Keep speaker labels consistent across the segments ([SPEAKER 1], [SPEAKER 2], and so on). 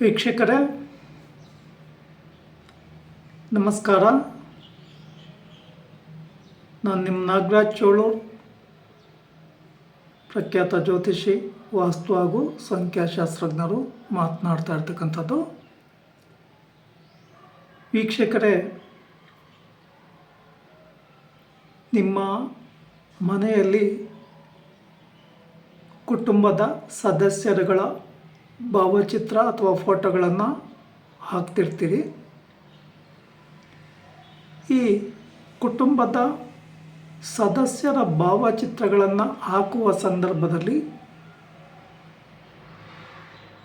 [SPEAKER 1] ವೀಕ್ಷಕರೇ, ನಮಸ್ಕಾರ. ನಾನು ನಿಮ್ಮ ನಾಗರಾಜ್ ಚೋಳೂರ್ ಪ್ರಖ್ಯಾತ ಜ್ಯೋತಿಷಿ, ವಾಸ್ತು ಹಾಗೂ ಸಂಖ್ಯಾಶಾಸ್ತ್ರಜ್ಞರು ಮಾತನಾಡ್ತಾ ಇರ್ತಕ್ಕಂಥದ್ದು. ವೀಕ್ಷಕರೇ, ನಿಮ್ಮ ಮನೆಯಲ್ಲಿ ಕುಟುಂಬದ ಸದಸ್ಯರುಗಳ ಭಾವಚಿತ್ರ ಅಥವಾ ಫೋಟೋಗಳನ್ನು ಹಾಕ್ತಿರ್ತೀರಿ. ಈ ಕುಟುಂಬದ ಸದಸ್ಯರ ಭಾವಚಿತ್ರಗಳನ್ನು ಹಾಕುವ ಸಂದರ್ಭದಲ್ಲಿ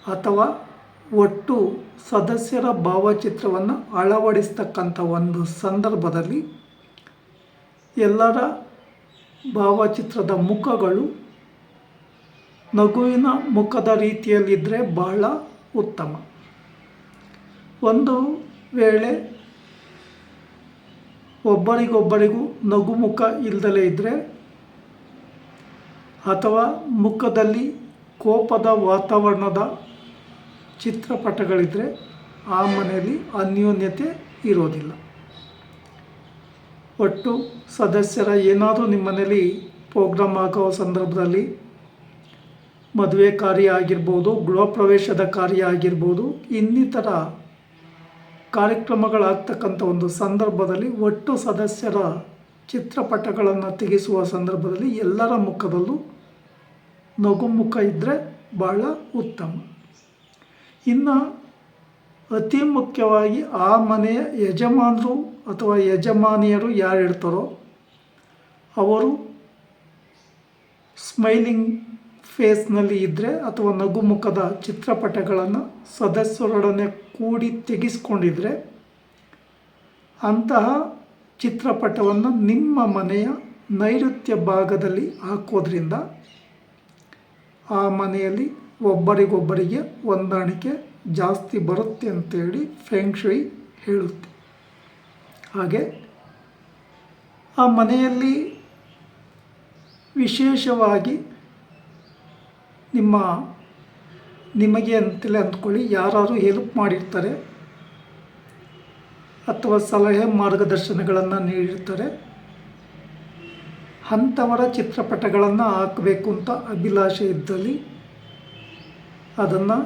[SPEAKER 1] ಅಥವಾ ಒಟ್ಟು ಸದಸ್ಯರ ಭಾವಚಿತ್ರವನ್ನು ಅಳವಡಿಸ್ತಕ್ಕಂಥ ಒಂದು ಸಂದರ್ಭದಲ್ಲಿ ಎಲ್ಲರ ಭಾವಚಿತ್ರದ ಮುಖಗಳು ನಗುವಿನ ಮುಖದ ರೀತಿಯಲ್ಲಿದ್ದರೆ ಬಹಳ ಉತ್ತಮ. ಒಂದು ವೇಳೆ ಒಬ್ಬರಿಗೊಬ್ಬರಿಗೂ ನಗು ಮುಖ ಇಲ್ಲದಲೇ ಇದ್ದರೆ ಅಥವಾ ಮುಖದಲ್ಲಿ ಕೋಪದ ವಾತಾವರಣದ ಚಿತ್ರಪಟಗಳಿದ್ದರೆ ಆ ಮನೆಯಲ್ಲಿ ಅನ್ಯೋನ್ಯತೆ ಇರೋದಿಲ್ಲ. ಒಟ್ಟು ಸದಸ್ಯರ ಏನಾದರೂ ನಿಮ್ಮ ಮನೆಯಲ್ಲಿ ಪ್ರೋಗ್ರಾಮ್ ಆಗೋ ಸಂದರ್ಭದಲ್ಲಿ ಮದುವೆ ಕಾರ್ಯ ಆಗಿರ್ಬೋದು ಗೃಹ ಪ್ರವೇಶದ ಕಾರ್ಯ ಆಗಿರ್ಬೋದು ಇನ್ನಿತರ ಕಾರ್ಯಕ್ರಮಗಳಾಗ್ತಕ್ಕಂಥ ಒಂದು ಸಂದರ್ಭದಲ್ಲಿ ಒಟ್ಟು ಸದಸ್ಯರ ಚಿತ್ರಪಟಗಳನ್ನು ತೆಗೆಸುವ ಸಂದರ್ಭದಲ್ಲಿ ಎಲ್ಲರ ಮುಖದಲ್ಲೂ ನಗು ಮುಖ ಇದ್ದರೆ ಭಾಳ ಉತ್ತಮ. ಇನ್ನು ಅತಿ ಮುಖ್ಯವಾಗಿ ಆ ಮನೆಯ ಯಜಮಾನರು ಅಥವಾ ಯಜಮಾನಿಯರು ಯಾರು ಇರ್ತಾರೋ ಅವರು ಸ್ಮೈಲಿಂಗ್ ಫೇಸ್ನಲ್ಲಿ ಇದ್ದರೆ ಅಥವಾ ನಗುಮುಖದ ಚಿತ್ರಪಟಗಳನ್ನು ಸದಸ್ಯರೊಡನೆ ಕೂಡಿ ತೆಗೆಸ್ಕೊಂಡಿದ್ರೆ ಅಂತಹ ಚಿತ್ರಪಟವನ್ನು ನಿಮ್ಮ ಮನೆಯ ನೈಋತ್ಯ ಭಾಗದಲ್ಲಿ ಹಾಕೋದ್ರಿಂದ ಆ ಮನೆಯಲ್ಲಿ ಒಬ್ಬರಿಗೊಬ್ಬರಿಗೆ ಹೊಂದಾಣಿಕೆ ಜಾಸ್ತಿ ಬರುತ್ತೆ ಅಂತೇಳಿ ಫೆಂಗ್ಶುಯಿ ಹೇಳುತ್ತೆ. ಹಾಗೆ ಆ ಮನೆಯಲ್ಲಿ ವಿಶೇಷವಾಗಿ ನಿಮ್ಮ, ನಿಮಗೆ ಅಂತಲೇ ಅಂದ್ಕೊಳ್ಳಿ ಯಾರು ಹೆಲ್ಪ್ ಮಾಡಿರ್ತಾರೆ ಅಥವಾ ಸಲಹೆ ಮಾರ್ಗದರ್ಶನಗಳನ್ನು ನೀಡಿರ್ತಾರೆ, ಅಂಥವರ ಚಿತ್ರಪಟಗಳನ್ನು ಹಾಕಬೇಕು ಅಂತ ಅಭಿಲಾಷೆ ಇದ್ದಲ್ಲಿ ಅದನ್ನು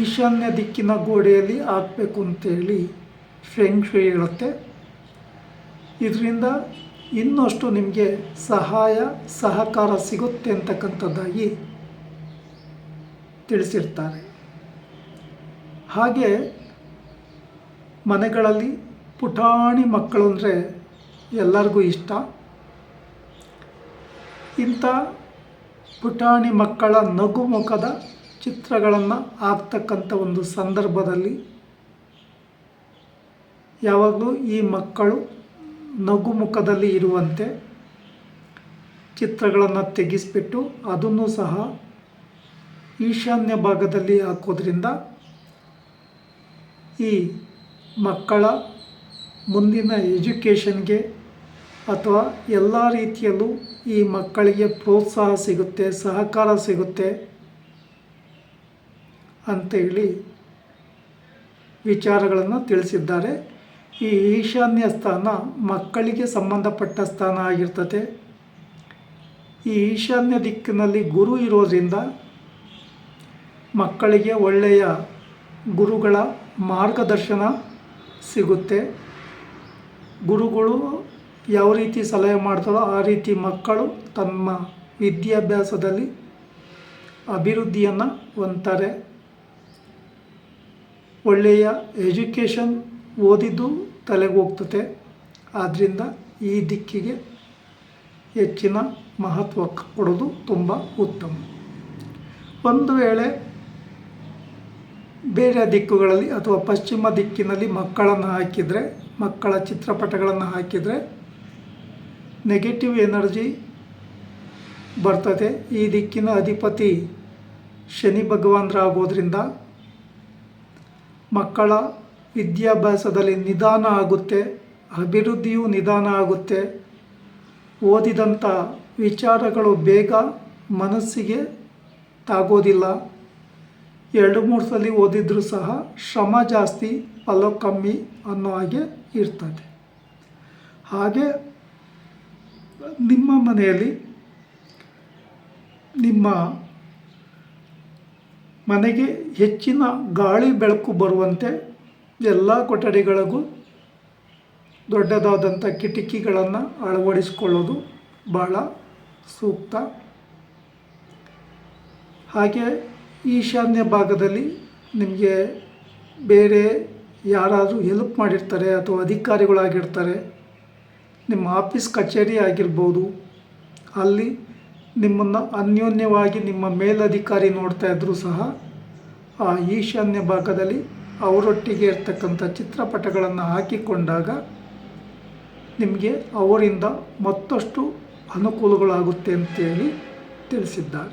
[SPEAKER 1] ಈಶಾನ್ಯ ದಿಕ್ಕಿನ ಗೋಡೆಯಲ್ಲಿ ಹಾಕಬೇಕು ಅಂತೇಳಿ ಫೆಂಗ್ಶುಯಿ ಹೇಳುತ್ತೆ. ಇದರಿಂದ ಇನ್ನಷ್ಟು ನಿಮಗೆ ಸಹಾಯ, ಸಹಕಾರ ಸಿಗುತ್ತೆ ಅಂತಕ್ಕಂಥದ್ದಾಗಿ ತಿಳಿಸಿರ್ತಾರೆ. ಹಾಗೆ ಮನೆಗಳಲ್ಲಿ ಪುಟಾಣಿ ಮಕ್ಕಳು ಅಂದರೆ ಎಲ್ಲರಿಗೂ ಇಷ್ಟ. ಇಂಥ ಪುಟಾಣಿ ಮಕ್ಕಳ ನಗು ಮುಖದ ಚಿತ್ರಗಳನ್ನು ಹಾಕ್ತಕ್ಕಂಥ ಒಂದು ಸಂದರ್ಭದಲ್ಲಿ ಯಾವಾಗಲೂ ಈ ಮಕ್ಕಳು ನಗು ಮುಖದಲ್ಲಿ ಇರುವಂತೆ ಚಿತ್ರಗಳನ್ನು ತೆಗೆಸಿಬಿಟ್ಟು ಅದನ್ನು ಸಹ ಈಶಾನ್ಯ ಭಾಗದಲ್ಲಿ ಹಾಕೋದ್ರಿಂದ ಈ ಮಕ್ಕಳ ಮುಂದಿನ ಎಜುಕೇಷನ್ಗೆ ಅಥವಾ ಎಲ್ಲ ರೀತಿಯಲ್ಲೂ ಈ ಮಕ್ಕಳಿಗೆ ಪ್ರೋತ್ಸಾಹ ಸಿಗುತ್ತೆ, ಸಹಕಾರ ಸಿಗುತ್ತೆ ಅಂತೇಳಿ ವಿಚಾರಗಳನ್ನು ತಿಳಿಸಿದ್ದಾರೆ. ಈ ಈಶಾನ್ಯ ಸ್ಥಾನ ಮಕ್ಕಳಿಗೆ ಸಂಬಂಧಪಟ್ಟ ಸ್ಥಾನ ಆಗಿರ್ತದೆ. ಈ ಈಶಾನ್ಯ ದಿಕ್ಕಿನಲ್ಲಿ ಗುರು ಇರೋದ್ರಿಂದ ಮಕ್ಕಳಿಗೆ ಒಳ್ಳೆಯ ಗುರುಗಳ ಮಾರ್ಗದರ್ಶನ ಸಿಗುತ್ತೆ. ಗುರುಗಳು ಯಾವ ರೀತಿ ಸಲಹೆ ಮಾಡ್ತಾರೋ ಆ ರೀತಿ ಮಕ್ಕಳು ತಮ್ಮ ವಿದ್ಯಾಭ್ಯಾಸದಲ್ಲಿ ಅಭಿವೃದ್ಧಿಯನ್ನು ಹೊಂದ್ತಾರೆ. ಒಳ್ಳೆಯ ಎಜುಕೇಷನ್ ಓದಿದ್ದು ತಲೆಗೆ ಹೋಗ್ತದೆ. ಆದ್ದರಿಂದ ಈ ದಿಕ್ಕಿಗೆ ಹೆಚ್ಚಿನ ಮಹತ್ವ ಕೊಡೋದು ತುಂಬ ಉತ್ತಮ. ಒಂದು ವೇಳೆ ಬೇರೆ ದಿಕ್ಕುಗಳಲ್ಲಿ ಅಥವಾ ಪಶ್ಚಿಮ ದಿಕ್ಕಿನಲ್ಲಿ ಮಕ್ಕಳನ್ನು ಹಾಕಿದರೆ, ಮಕ್ಕಳ ಚಿತ್ರಪಟಗಳನ್ನು ಹಾಕಿದರೆ ನೆಗೆಟಿವ್ ಎನರ್ಜಿ ಬರ್ತದೆ. ಈ ದಿಕ್ಕಿನ ಅಧಿಪತಿ ಶನಿ ಭಗವಾನರಾಗೋದ್ರಿಂದ ಮಕ್ಕಳ ವಿದ್ಯಾಭ್ಯಾಸದಲ್ಲಿ ನಿಧಾನ ಆಗುತ್ತೆ, ಅಭಿವೃದ್ಧಿಯೂ ನಿಧಾನ ಆಗುತ್ತೆ. ಓದಿದಂಥ ವಿಚಾರಗಳು ಬೇಗ ಮನಸ್ಸಿಗೆ ತಾಗೋದಿಲ್ಲ. ಎರಡು ಮೂರು ಸಲ ಓದಿದರೂ ಸಹ ಶ್ರಮ ಜಾಸ್ತಿ, ಫಲ ಕಮ್ಮಿ ಅನ್ನೋ ಹಾಗೆ ಇರ್ತದೆ. ಹಾಗೆ ನಿಮ್ಮ ಮನೆಯಲ್ಲಿ ನಿಮ್ಮ ಮನೆಗೆ ಹೆಚ್ಚಿನ ಗಾಳಿ ಬೆಳಕು ಬರುವಂತೆ ಎಲ್ಲ ಕೊಠಡಿಗಳಿಗೂ ದೊಡ್ಡದಾದಂಥ ಕಿಟಕಿಗಳನ್ನು ಅಳವಡಿಸಿಕೊಳ್ಳೋದು ಭಾಳ ಸೂಕ್ತ. ಹಾಗೆ ಈಶಾನ್ಯ ಭಾಗದಲ್ಲಿ ನಿಮಗೆ ಬೇರೆ ಯಾರಾದರೂ ಹೆಲ್ಪ್ ಮಾಡಿರ್ತಾರೆ ಅಥವಾ ಅಧಿಕಾರಿಗಳಾಗಿರ್ತಾರೆ, ನಿಮ್ಮ ಆಫೀಸ್ ಕಚೇರಿ ಆಗಿರ್ಬೋದು, ಅಲ್ಲಿ ನಿಮ್ಮನ್ನು ಅನ್ಯೋನ್ಯವಾಗಿ ನಿಮ್ಮ ಮೇಲಧಿಕಾರಿ ನೋಡ್ತಾ ಇದ್ದರೂ ಸಹ ಆ ಈಶಾನ್ಯ ಭಾಗದಲ್ಲಿ ಅವರೊಟ್ಟಿಗೆ ಇರ್ತಕ್ಕಂಥ ಚಿತ್ರಪಟಗಳನ್ನು ಹಾಕಿಕೊಂಡಾಗ ನಿಮಗೆ ಅವರಿಂದ ಮತ್ತಷ್ಟು ಅನುಕೂಲಗಳಾಗುತ್ತೆ ಅಂತೇಳಿ ತಿಳಿಸಿದ್ದಾರೆ.